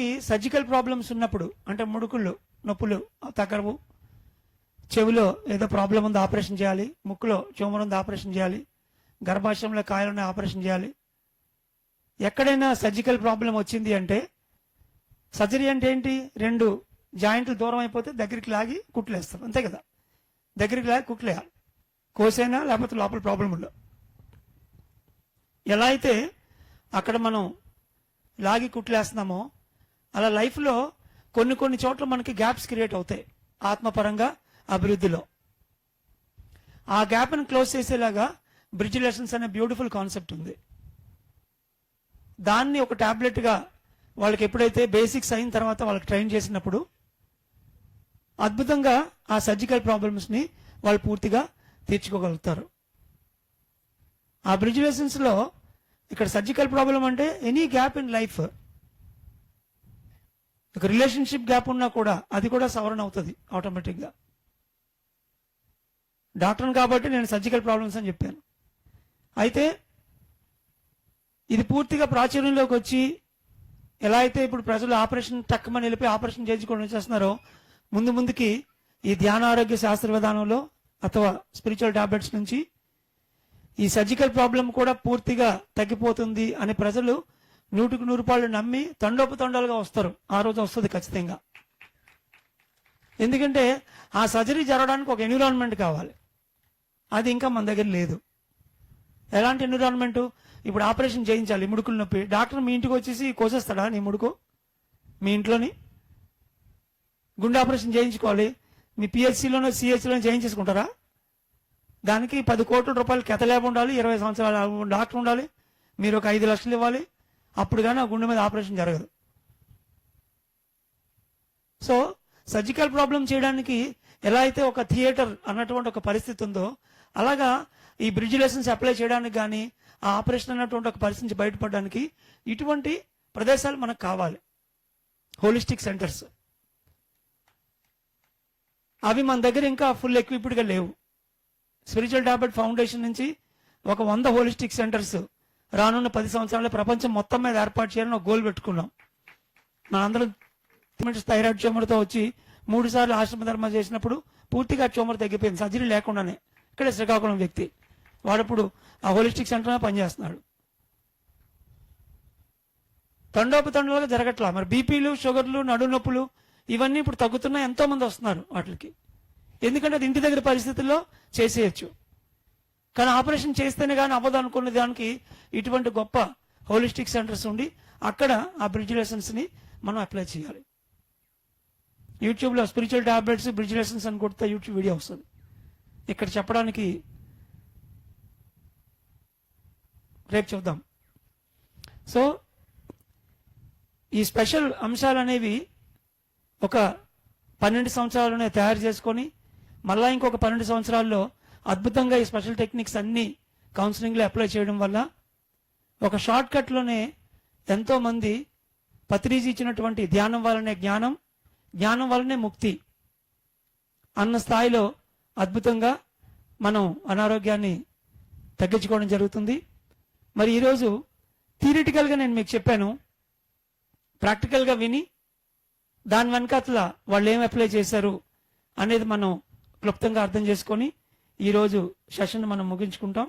మనకి surgical problems ఉన్నప్పుడు అంటే ముడుకుళ్ళు నొప్పులు తగ్గవు చెవిలో ఏదో ప్రాబ్లం ఉందో ఆపరేషన్ చేయాలి ముక్కులో చోమరు ఉందో ఆపరేషన్ చేయాలి గర్భాశయంలో కాయలున్న ఆపరేషన్ చేయాలి. ఎక్కడైనా సర్జికల్ ప్రాబ్లం వచ్చింది అంటే సర్జరీ అంటే ఏంటి? రెండు జాయింట్లు దూరం అయిపోతే దగ్గరికి లాగి కుట్లేస్తాం అంతే కదా? దగ్గరికి లాగి కుట్లేయాలి. కోసైనా లేకపోతే లోపల ప్రాబ్లం ఉండవు ఎలా అయితే అక్కడ మనం లాగి కుట్లేస్తున్నామో అలా లైఫ్లో కొన్ని కొన్ని చోట్ల మనకి గ్యాప్స్ క్రియేట్ అవుతాయి. ఆత్మపరంగా అభివృద్ధిలో. ఆ గ్యాప్ని క్లోజ్ చేసేలాగా బ్రిడ్జ్ లెసన్స్ అనే బ్యూటిఫుల్ కాన్సెప్ట్ ఉంది. దాన్ని ఒక టాబ్లెట్గా వాళ్ళకి ఎప్పుడైతే బేసిక్స్ అయిన తర్వాత వాళ్ళకి ట్రైన్ చేసినప్పుడు అద్భుతంగా ఆ సర్జికల్ ప్రాబ్లమ్స్ని వాళ్ళు పూర్తిగా తీర్చుకోగలుగుతారు. ఆ బ్రిడ్జ్ లెసన్స్లో ఇక్కడ సర్జికల్ ప్రాబ్లం అంటే ఎనీ గ్యాప్ ఇన్ లైఫ్ ఒక రిలేషన్షిప్ గ్యాప్ ఉన్నా కూడా అది కూడా సవరణ అవుతుంది ఆటోమేటిక్గా. డాక్టర్ని కాబట్టి నేను సర్జికల్ ప్రాబ్లమ్స్ అని చెప్పాను. అయితే ఇది పూర్తిగా ప్రాచుర్యంలోకి వచ్చి ఎలా అయితే ఇప్పుడు ప్రజలు ఆపరేషన్ తక్కువని వెళ్ళి ఆపరేషన్ చేయించుకొని వచ్చేస్తున్నారో ముందు ముందుకి ఈ ధ్యాన ఆరోగ్య శాస్త్ర విధానంలో అథవా స్పిరిచువల్ టాబ్లెట్స్ నుంచి ఈ సర్జికల్ ప్రాబ్లం కూడా పూర్తిగా తగ్గిపోతుంది అని ప్రజలు నూటికి నూరు రూపాయలు నమ్మి తండోపు తండాలుగా వస్తారు. ఆ రోజు వస్తుంది ఖచ్చితంగా. ఎందుకంటే ఆ సర్జరీ జరగడానికి ఒక ఎన్విరాన్మెంట్ కావాలి. అది ఇంకా మన దగ్గర లేదు. ఎలాంటి ఎన్విరాన్మెంట్? ఇప్పుడు ఆపరేషన్ చేయించాలి ముడుకులు నొప్పి. డాక్టర్ మీ ఇంటికి వచ్చేసి కోసేస్తాడా నీ ముడుకు? మీ ఇంట్లోని? గుండె ఆపరేషన్ చేయించుకోవాలి. మీ పిహెచ్సిలోనో సిహెచ్లోనో చేయించేసుకుంటారా? దానికి పది కోట్ల రూపాయలు కెత ల్యాబ్ ఉండాలి ఇరవై సంవత్సరాల డాక్టర్ ఉండాలి మీరు ఒక ఐదు లక్షలు ఇవ్వాలి అప్పుడు కానీ ఆ గుండె మీద ఆపరేషన్ జరగదు. సో సర్జికల్ ప్రాబ్లం చేయడానికి ఎలా అయితే ఒక థియేటర్ అన్నటువంటి ఒక పరిస్థితి ఉందో అలాగా ఈ బ్రిడ్జ్ లెసన్స్ అప్లై చేయడానికి కానీ ఆ ఆపరేషన్ అన్నటువంటి ఒక పరిస్థితి నుంచి బయటపడడానికి ఇటువంటి ప్రదేశాలు మనకు కావాలి. Holistic centres. అవి మన దగ్గర ఇంకా ఫుల్ ఎక్విప్డ్గా లేవు. స్పిరిచువల్ టాబ్లెట్ ఫౌండేషన్ నుంచి ఒక వంద హోలిస్టిక్ సెంటర్స్ రానున్న పది సంవత్సరాల్లో ప్రపంచం మొత్తం మీద ఏర్పాటు చేయాలని ఒక గోల్ పెట్టుకున్నాం. మనందరం థైరాయిడ్ ట్యూమర్తో వచ్చి మూడు సార్లు ఆశ్రమ ధర్మ చేసినప్పుడు పూర్తిగా ట్యూమర్ తగ్గిపోయింది. సర్జరీ లేకుండానే ఇక్కడే శ్రీకాకుళం వ్యక్తి. వాడప్పుడు ఆ హోలిస్టిక్ సెంటర్లో పనిచేస్తున్నాడు. తండోపతండలుగా జరగట్లా. మరి బీపీలు షుగర్లు నడు నొప్పులు ఇవన్నీ ఇప్పుడు తగ్గుతున్నా ఎంతో మంది వస్తున్నారు వాటికి. ఎందుకంటే అది ఇంటి దగ్గర పరిస్థితుల్లో చేసేయచ్చు. కానీ ఆపరేషన్ చేస్తేనే కానీ అవ్వదు అనుకున్న దానికి ఇటువంటి గొప్ప హోలిస్టిక్ సెంటర్స్ ఉండి అక్కడ ఆ బ్రిడ్జ్ లెసన్స్ని మనం అప్లై చేయాలి. యూట్యూబ్లో స్పిరిచువల్ టాబ్లెట్స్ బ్రిడ్జ్ లెసన్స్ అని కొడితే యూట్యూబ్ వీడియో వస్తుంది. ఇక్కడ చెప్పడానికి రేపు చూద్దాం. సో ఈ స్పెషల్ అంశాలు అనేవి ఒక పన్నెండు సంవత్సరాలనే తయారు చేసుకొని మళ్ళా ఇంకొక పన్నెండు సంవత్సరాల్లో అద్భుతంగా ఈ స్పెషల్ టెక్నిక్స్ అన్ని కౌన్సిలింగ్లో అప్లై చేయడం వల్ల ఒక షార్ట్ కట్లోనే ఎంతోమంది పత్రిజీ ఇచ్చినటువంటి ధ్యానం వలనే జ్ఞానం జ్ఞానం వలనే ముక్తి అన్న స్థాయిలో అద్భుతంగా మనం అనారోగ్యాన్ని తగ్గించుకోవడం జరుగుతుంది. మరి ఈరోజు థియరిటికల్గా నేను మీకు చెప్పాను. ప్రాక్టికల్గా విని దాని వెనకాతల వాళ్ళు ఏం అప్లై చేశారు అనేది మనం క్లుప్తంగా అర్థం చేసుకొని ఈరోజు సెషన్ మనం ముగించుకుంటాం.